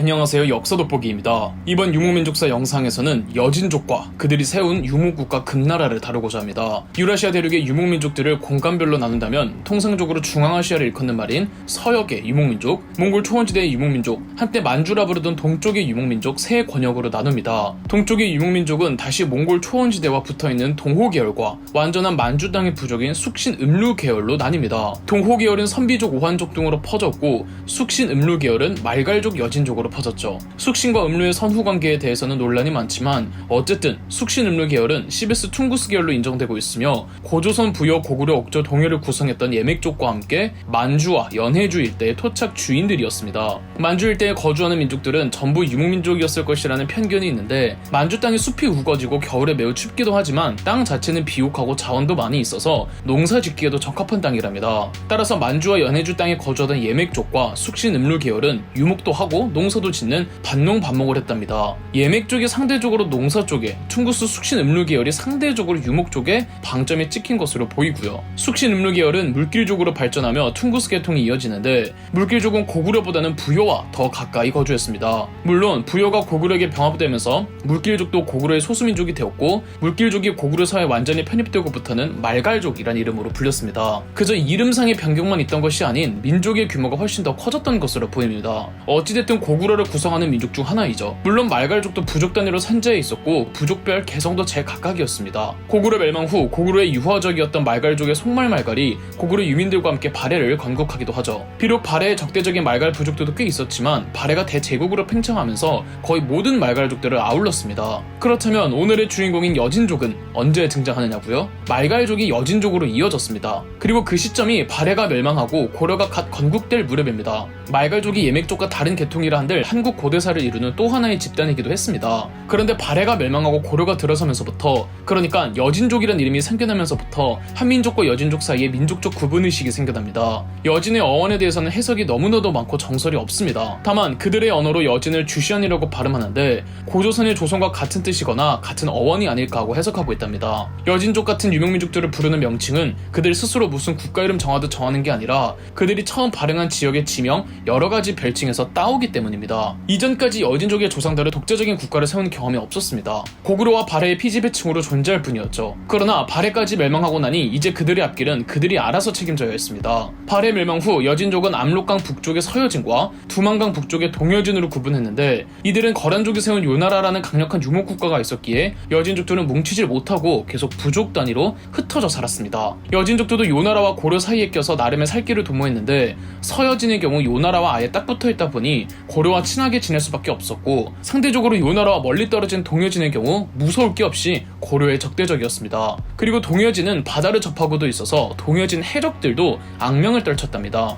안녕하세요 역사 돋보기입니다. 이번 유목민족사 영상에서는 여진족과 그들이 세운 유목국가 금나라를 다루고자 합니다. 유라시아 대륙의 유목민족들을 공간별로 나눈다면 통상적으로 중앙아시아를 일컫는 말인 서역의 유목민족, 몽골 초원지대의 유목민족, 한때 만주라 부르던 동쪽의 유목민족 세 권역으로 나눕니다. 동쪽의 유목민족은 다시 몽골 초원지대와 붙어있는 동호 계열과 완전한 만주 땅의 부족인 숙신 음루 계열로 나뉩니다. 동호 계열은 선비족 오한족 등으로 퍼졌고 숙신 음루 계열은 말갈족 여진족으로 퍼졌죠. 숙신과 음루의 선후 관계에 대해서는 논란이 많지만 어쨌든 숙신 음루 계열은 시베스 퉁구스 계열로 인정되고 있으며 고조선 부여 고구려 옥조 동해를 구성했던 예맥족과 함께 만주와 연해주 일대의 토착 주인들이었습니다. 만주 일대에 거주하는 민족들은 전부 유목민족이었을 것이라는 편견이 있는데 만주 땅이 숲이 우거지고 겨울에 매우 춥기도 하지만 땅 자체는 비옥하고 자원도 많이 있어서 농사 짓기에도 적합한 땅이랍니다. 따라서 만주와 연해주 땅에 거주하던 예맥족과 숙신 음루 계열은 유목도 하고 농사 도 짓는 반농 반목을 했답니다. 예맥 쪽이 상대적으로 농사 쪽에 퉁구스 숙신 음루 계열이 상대적으로 유목 쪽에 방점이 찍힌 것으로 보이고요. 숙신 음루 계열은 물길족으로 발전하며 퉁구스 계통이 이어지는데 물길족은 고구려보다는 부여와 더 가까이 거주했습니다. 물론 부여가 고구려에게 병합되면서 물길족도 고구려의 소수민족이 되었고 물길족이 고구려 사회에 완전히 편입되고부터는 말갈족이란 이름으로 불렸습니다. 그저 이름상의 변경만 있던 것이 아닌 민족의 규모가 훨씬 더 커졌던 것으로 보입니다. 어찌됐든 고구려 를 구성하는 민족 중 하나이죠. 물론 말갈족도 부족 단위로 산재해 있었고 부족별 개성도 제각각이었습니다. 고구려 멸망 후 고구려의 유화적이었던 말갈족의 속말말갈이 고구려 유민들과 함께 발해를 건국하기도 하죠. 비록 발해에 적대적인 말갈 부족들도 꽤 있었지만 발해가 대제국으로 팽창하면서 거의 모든 말갈족들을 아울렀습니다. 그렇다면 오늘의 주인공인 여진족은 언제 등장하느냐고요? 말갈족이 여진족으로 이어졌습니다. 그리고 그 시점이 발해가 멸망하고 고려가 갓 건국될 무렵입니다. 말갈족이 예맥족과 다른 계통이라 한들 한국 고대사를 이루는 또 하나의 집단이기도 했습니다. 그런데 발해가 멸망하고 고려가 들어서면서부터 그러니까 여진족이란 이름이 생겨나면서부터 한민족과 여진족 사이에 민족적 구분의식이 생겨납니다. 여진의 어원에 대해서는 해석이 너무나도 많고 정설이 없습니다. 다만 그들의 언어로 여진을 주시안이라고 발음하는데 고조선의 조선과 같은 뜻이거나 같은 어원이 아닐까 하고 해석하고 있답니다. 여진족 같은 유명민족들을 부르는 명칭은 그들 스스로 무슨 국가 이름 정하듯 정하는 게 아니라 그들이 처음 발행한 지역의 지명, 여러 가지 별칭에서 따오기 때문입니다. 이전까지 여진족의 조상들은 독자적인 국가를 세운 경험이 없었습니다. 고구려와 발해의 피지배층으로 존재할 뿐이었죠. 그러나 발해까지 멸망하고 나니 이제 그들의 앞길은 그들이 알아서 책임져야 했습니다. 발해 멸망 후 여진족은 압록강 북쪽의 서여진과 두만강 북쪽의 동여진으로 구분했는데 이들은 거란족이 세운 요나라라는 강력한 유목국가가 있었기에 여진족들은 뭉치질 못하고 계속 부족 단위로 흩어져 살았습니다. 여진족들도 요나라와 고려 사이에 껴서 나름의 살 길을 도모했는데 서여진의 경우 요나라와 아예 딱 붙어 있다 보니 고려와 친하게 지낼 수밖에 없었고 상대적으로 요 나라와 멀리 떨어진 동여진의 경우 무서울 게 없이 고려의 적대적이었습니다. 그리고 동여진은 바다를 접하고도 있어서 동여진 해적들도 악명을 떨쳤답니다.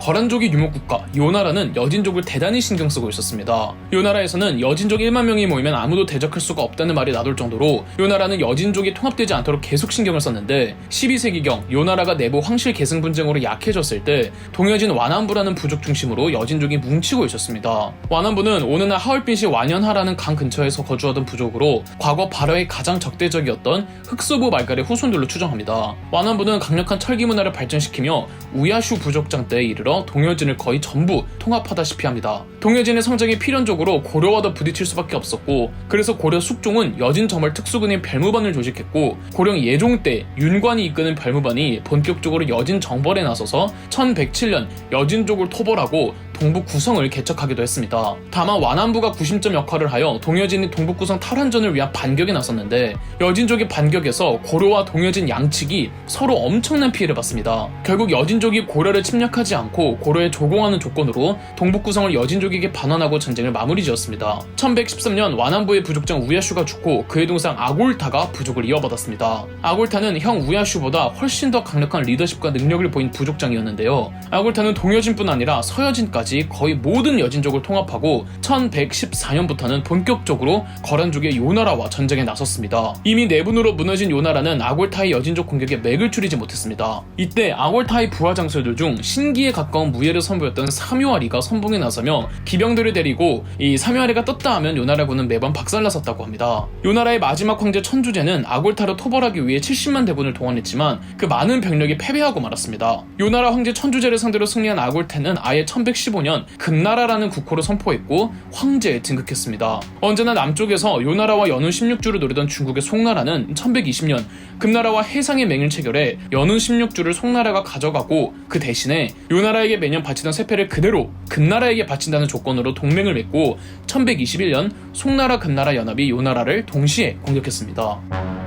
거란족이 유목국가 요나라는 여진족을 대단히 신경 쓰고 있었습니다. 요나라에서는 여진족 1만 명이 모이면 아무도 대적할 수가 없다는 말이 나돌 정도로 요나라는 여진족이 통합되지 않도록 계속 신경을 썼는데 12세기경 요나라가 내부 황실 계승 분쟁으로 약해졌을 때 동여진 완안부라는 부족 중심으로 여진족이 뭉치고 있었습니다. 완안부는 오늘날 하얼빈시 완연하라는 강 근처에서 거주하던 부족으로 과거 발어의 가장 적대적이었던 흑소부 말갈의 후손들로 추정합니다. 완안부는 강력한 철기 문화를 발전시키며 우야슈 부족장 때에 이르러 동여진을 거의 전부 통합하다시피 합니다. 동여진의 성장이 필연적으로 고려와도 부딪힐 수밖에 없었고 그래서 고려 숙종은 여진 점을 특수군인 별무반을 조직했고 고령 예종 때 윤관이 이끄는 별무반이 본격적으로 여진 정벌에 나서서 1107년 여진족을 토벌하고 동북 구성을 개척하기도 했습니다. 다만 완안부가 구심점 역할을 하여 동여진이 동북 구성 탈환전을 위한 반격에 나섰는데 여진족의 반격에서 고려와 동여진 양측이 서로 엄청난 피해를 봤습니다. 결국 여진족이 고려를 침략하지 않고 고려에 조공하는 조건으로 동북 구성을 여진족에게 반환하고 전쟁을 마무리 지었습니다. 1113년 완안부의 부족장 우야슈가 죽고 그의 동상 아골타가 부족을 이어받았습니다. 아골타는 형 우야슈보다 훨씬 더 강력한 리더십과 능력을 보인 부족장이었는데요. 아골타는 동여진뿐 아니라 서여진까지 때까지 거의 모든 여진족을 통합하고 1114년부터는 본격적으로 거란족의 요나라와 전쟁에 나섰습니다. 이미 내분으로 무너진 요나라는 아골타의 여진족 공격에 맥을 추리지 못했습니다. 이때 아골타의 부하 장수들 중 신기에 가까운 무예를 선보였던 사묘아리가 선봉에 나서며 기병들을 데리고 이 사묘아리가 떴다 하면 요나라군은 매번 박살났었다고 합니다. 요나라의 마지막 황제 천주제는 아골타를 토벌하기 위해 70만 대군을 동원했지만 그 많은 병력이 패배하고 말았습니다. 요나라 황제 천주제를 상대로 승리한 아골테는 아예 1115년 금나라라는 국호를 선포했고 황제에 등극했습니다. 언제나 남쪽에서 요나라와 연운 16주를 노리던 중국의 송나라는 1120년 금나라와 해상의 맹을 체결해 연운 16주를 송나라가 가져가고 그 대신에 요나라에게 매년 바치던 세패를 그대로 금나라에게 바친다는 조건으로 동맹을 맺고 1121년 송나라 금나라 연합이 요나라를 동시에 공격했습니다.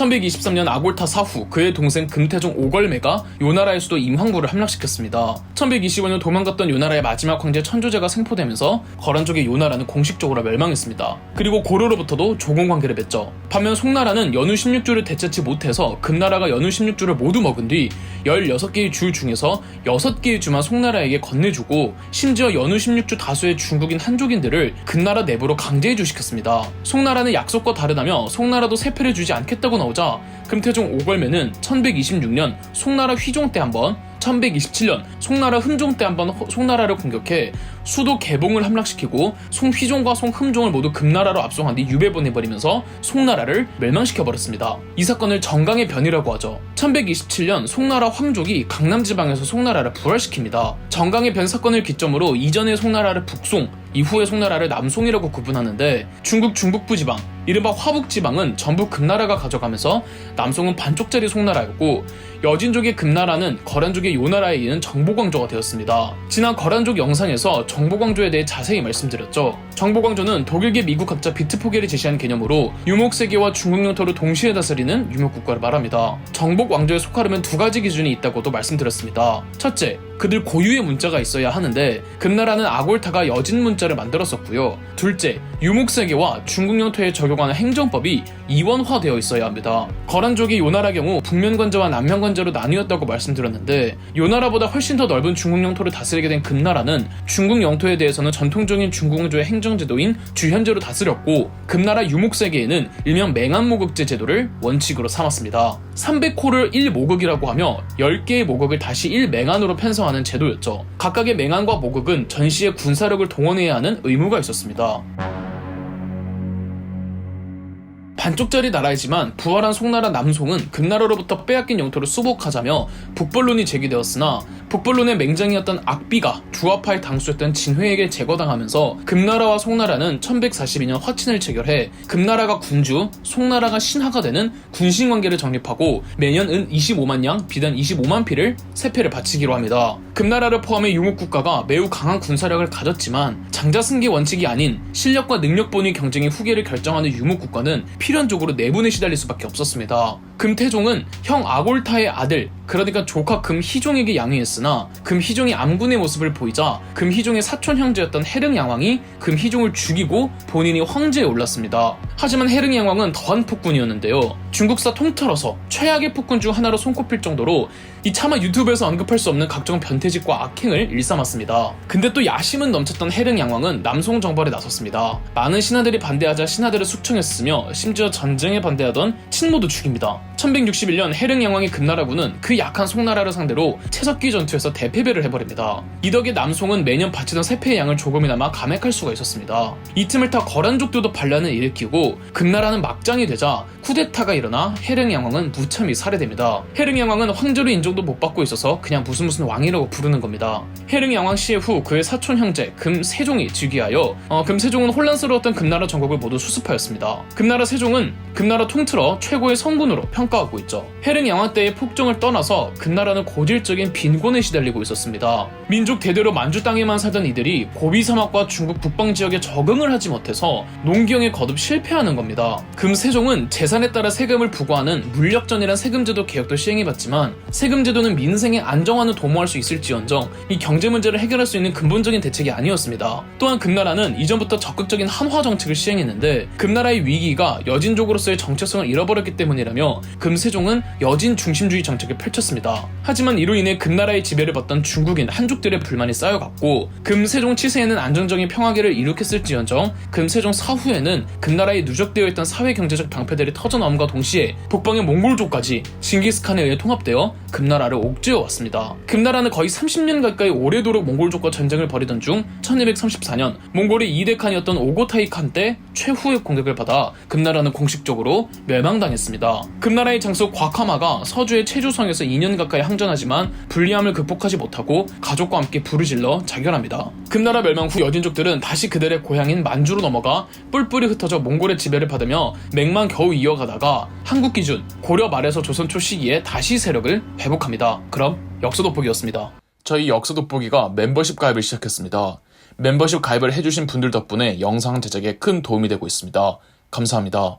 1123년 아골타 사후 그의 동생 금태종 오걸매가 요나라의 수도 임황부를 함락시켰습니다. 1125년 도망갔던 요나라의 마지막 황제 천조제가 생포되면서 거란족의 요나라는 공식적으로 멸망했습니다. 그리고 고려로부터도 조공 관계를 맺죠. 반면 송나라는 연후 16주를 되찾지 못해서 금나라가 연후 16주를 모두 먹은 뒤 16개의 주 중에서 6개의 주만 송나라에게 건네주고 심지어 연후 16주 다수의 중국인 한족인들을 금나라 내부로 강제 이주시켰습니다. 송나라는 약속과 다르다며 송나라도 세패를 주지 않겠다고 나 오자 금태종 오걸매는 1126년 송나라 휘종 때 한번 1127년 송나라 흠종 때 한번 허- 송나라를 공격해 수도 개봉을 함락시키고 송휘종과 송흠종을 모두 금나라로 압송한 뒤 유배보내버리면서 송나라를 멸망시켜버렸습니다. 이 사건을 정강의 변이라고 하죠. 1127년 송나라 황족이 강남지방에서 송나라를 부활시킵니다. 정강의 변 사건을 기점으로 이전의 송나라를 북송, 이후의 송나라를 남송이라고 구분하는데 중국 중북부 지방, 이른바 화북 지방은 전부 금나라가 가져가면서 남송은 반쪽짜리 송나라였고 여진족의 금나라는 거란족의 요나라에 이은 정보광조가 되었습니다. 지난 거란족 영상에서 정보광조에 대해 자세히 말씀드렸죠. 정보광조는 독일계 미국 학자 비트포겔이 제시한 개념으로 유목세계와 중국 영토를 동시에 다스리는 유목국가를 말합니다. 정복왕조에 속하려면 두 가지 기준이 있다고도 말씀드렸습니다. 첫째, 그들 고유의 문자가 있어야 하는데 금나라는 아골타가 여진 문자를 만들었었고요. 둘째, 유목세계와 중국 영토에 적용 하는 행정법이 이원화되어 있어야 합니다. 거란족이 요나라 경우 북면관제와 남면관제로 나뉘었다고 말씀드렸는데 요나라보다 훨씬 더 넓은 중국 영토를 다스리게 된 금나라는 중국 영토에 대해서는 전통적인 중국 왕조의 행정제도인 주현제로 다스렸고 금나라 유목세계에는 일명 맹한모국제 제도를 원칙으로 삼았습니다. 300호를 1모국이라고 하며 10개의 모국을 다시 1맹한으로 편성하는 제도였죠. 각각의 맹한과 모국은 전시에 군사력을 동원해야 하는 의무가 있었습니다. 반쪽짜리 나라이지만 부활한 송나라 남송은 금나라로부터 빼앗긴 영토를 수복하자며 북벌론이 제기되었으나 북벌론의 맹장이었던 악비가 주화파의 당수였던 진회에게 제거당하면서 금나라와 송나라는 1142년 화친을 체결해 금나라가 군주, 송나라가 신하가 되는 군신관계를 정립하고 매년 은 25만 양, 비단 25만 피를 세패를 바치기로 합니다. 금나라를 포함해 유목국가가 매우 강한 군사력을 가졌지만 장자승계 원칙이 아닌 실력과 능력본위 경쟁의 후계를 결정하는 유목국가는 필연적으로 내분에 시달릴 수밖에 없었습니다. 금태종은 형 아골타의 아들, 그러니까 조카 금희종에게 양위했으나 금희종이 암군의 모습을 보이자 금희종의 사촌 형제였던 해릉 양왕이 금희종을 죽이고 본인이 황제에 올랐습니다. 하지만 해릉 양왕은 더한 폭군이었는데요. 중국사 통틀어서 최악의 폭군 중 하나로 손꼽힐 정도로 이 차마 유튜브에서 언급할 수 없는 각종 변태짓과 악행을 일삼았습니다. 근데 또 야심은 넘쳤던 해릉 양왕은 남송 정벌에 나섰습니다. 많은 신하들이 반대하자 신하들을 숙청했으며 심지어 전쟁에 반대하던 친모도 죽입니다. 1161년 해릉 양왕의 금나라군은 그 약한 송나라를 상대로 채석기 전투에서 대패배를 해버립니다. 이 덕에 남송은 매년 바치던 세패의 양을 조금이나마 감액할 수가 있었습니다. 이 틈을 타 거란족들도 반란을 일으키고 금나라는 막장이 되자 쿠데타가 일어나 해릉 양왕은 무참히 살해됩니다. 해릉 양왕은 황제로 인정도 못 받고 있어서 그냥 무슨 무슨 왕이라고 부르는 겁니다. 해릉 양왕 시해 후 그의 사촌 형제 금세종이 즉위하여 어, 금세종은 혼란스러웠던 금나라 전국을 모두 수습하였습니다. 금나라 세종은 금나라 통틀어 최고의 성군으로 평가하고 있죠. 해릉 양왕 때의 폭정을 떠나서 금나라는 고질적인 빈곤에 시달리고 있었습니다. 민족 대대로 만주 땅에만 살던 이들이 고비 사막과 중국 북방 지역에 적응을 하지 못해서 농경에 거듭 실패하는 겁니다. 금세종은 재산에 따라 세금을 부과하는 물력전이란 세금제도 개혁도 시행해봤지만 세금제도는 민생의 안정화는 도모할 수 있을지언정 이 경제 문제를 해결할 수 있는 근본적인 대책이 아니었습니다. 또한 금나라는 이전부터 적극적인 한화 정책을 시행했는데 금나라의 위기가 여진족으로서의 정체성을 잃어버렸기 때문이라며 금세종은 여진 중심주의 정책을 펼쳤습니다. 펼쳤습니다. 하지만 이로 인해 금나라의 지배를 받던 중국인 한족들의 불만이 쌓여갔고 금세종 치세에는 안정적인 평화기를 이룩했을지언정 금세종 사후에는 금나라에 누적되어 있던 사회 경제적 방패들이 터져나옴과 동시에 북방의 몽골족까지 징기스칸에 의해 통합되어 금나라를 옥죄어 왔습니다. 금나라는 거의 30년 가까이 오래도록 몽골족과 전쟁을 벌이던 중 1234년 몽골의 2대 칸이었던 오고타이 칸 때 최후의 공격을 받아 금나라는 공식적으로 멸망당했습니다. 금나라의 장수 과카마가 서주의 체주성에서 2년 가까이 항전하지만 불리함을 극복하지 못하고 가족과 함께 불을 질러 자결합니다. 금나라 멸망 후 여진족들은 다시 그들의 고향인 만주로 넘어가 뿔뿔이 흩어져 몽골의 지배를 받으며 맥만 겨우 이어가다가 한국 기준 고려 말에서 조선 초 시기에 다시 세력을 회복합니다. 그럼 역사 돋보기였습니다. 저희 역사 돋보기가 멤버십 가입을 시작했습니다. 멤버십 가입을 해주신 분들 덕분에 영상 제작에 큰 도움이 되고 있습니다. 감사합니다.